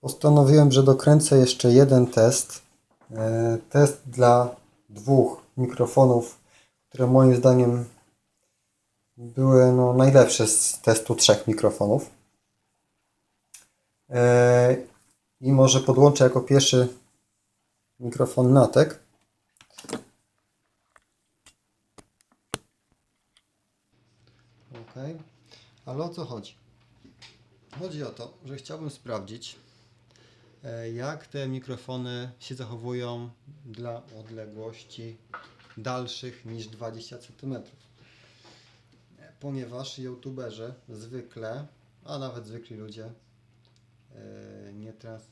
Postanowiłem, że dokręcę jeszcze jeden test. E, Test dla dwóch mikrofonów, które moim zdaniem były no, najlepsze z testu trzech mikrofonów. E, I może podłączę jako pierwszy mikrofon Natek. Ok, ale o co chodzi? Chodzi o to, że chciałbym sprawdzić, jak te mikrofony się zachowują dla odległości dalszych niż 20 cm. E, Ponieważ youtuberzy zwykle, a nawet zwykli ludzie, e, nie, trans,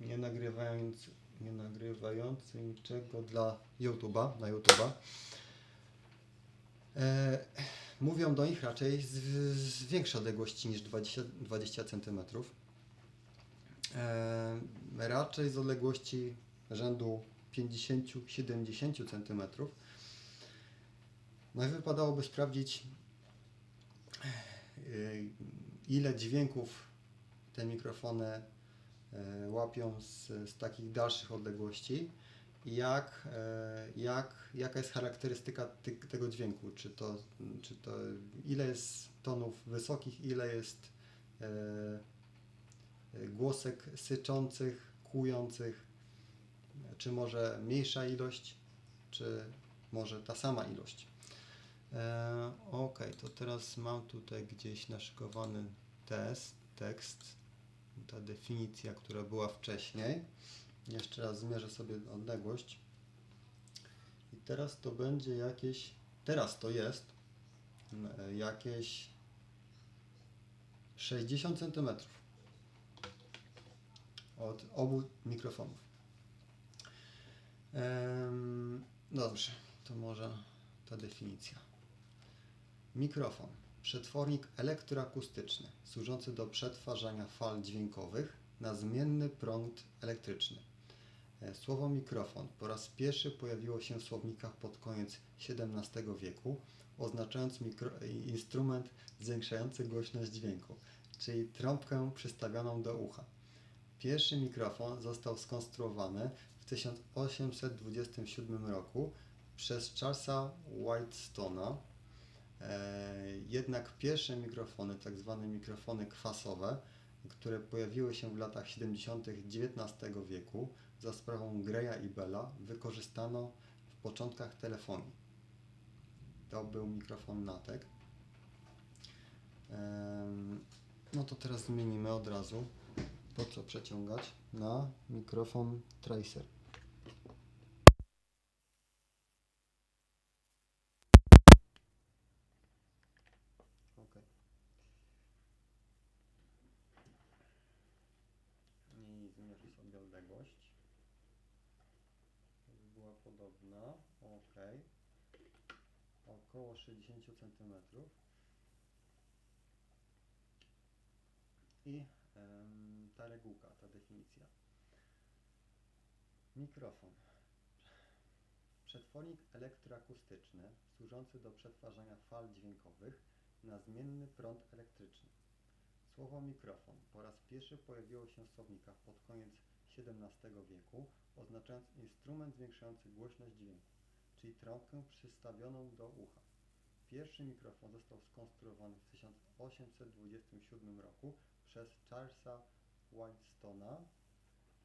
nie, nagrywając, nie nagrywający niczego dla YouTube'a, na YouTube'a, e, mówią do nich raczej z, z większej odległości niż 20, 20 cm. Raczej z odległości rzędu 50-70 cm. No i wypadałoby sprawdzić, e, ile dźwięków te mikrofony e, łapią z, z takich dalszych odległości jak, e, jak, jaka jest charakterystyka ty, tego dźwięku, czy to, czy to ile jest tonów wysokich, ile jest głosek syczących, kłujących, czy może mniejsza ilość, czy może ta sama ilość. E, ok, to teraz mam tutaj gdzieś naszykowany test, tekst, ta definicja, która była wcześniej. Jeszcze raz zmierzę sobie odległość. I teraz to będzie jakieś, teraz to jest e, jakieś 60 cm od obu mikrofonów. Em, dobrze, to może ta definicja. Mikrofon. Przetwornik elektroakustyczny służący do przetwarzania fal dźwiękowych na zmienny prąd elektryczny. E, Słowo mikrofon po raz pierwszy pojawiło się w słownikach pod koniec XVII wieku, oznaczając mikro, instrument zwiększający głośność dźwięku, czyli trąbkę przystawioną do ucha. Pierwszy mikrofon został skonstruowany w 1827 roku przez Charlesa Whitestona. E, jednak pierwsze mikrofony, tak zwane mikrofony kwasowe, które pojawiły się w latach 70. XIX wieku za sprawą Greya i Bella, wykorzystano w początkach telefonii. To był mikrofon Natek. No to teraz zmienimy od razu po co przeciągać na mikrofon Tracer. Ok. I zmierzę sobie odległość. Była podobna. Ok. Około 60 cm. I regułka, ta definicja. Mikrofon. Przetwornik elektroakustyczny służący do przetwarzania fal dźwiękowych na zmienny prąd elektryczny. Słowo mikrofon po raz pierwszy pojawiło się w słownikach pod koniec XVII wieku, oznaczając instrument zwiększający głośność dźwięku, czyli trąbkę przystawioną do ucha. Pierwszy mikrofon został skonstruowany w 1827 roku przez Charlesa Whitestona.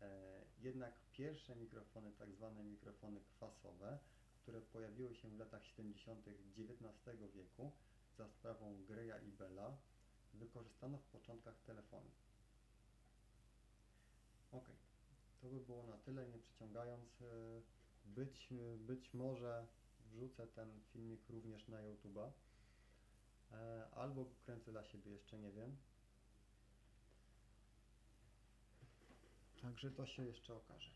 E, jednak pierwsze mikrofony, tak zwane mikrofony kwasowe, które pojawiły się w latach 70. XIX wieku za sprawą Greya i Bella, wykorzystano w początkach telefonii. Ok, to by było na tyle, nie przeciągając. e, Być, być może wrzucę ten filmik również na YouTube'a, e, albo kręcę dla siebie, jeszcze nie wiem. Także to się jeszcze okaże.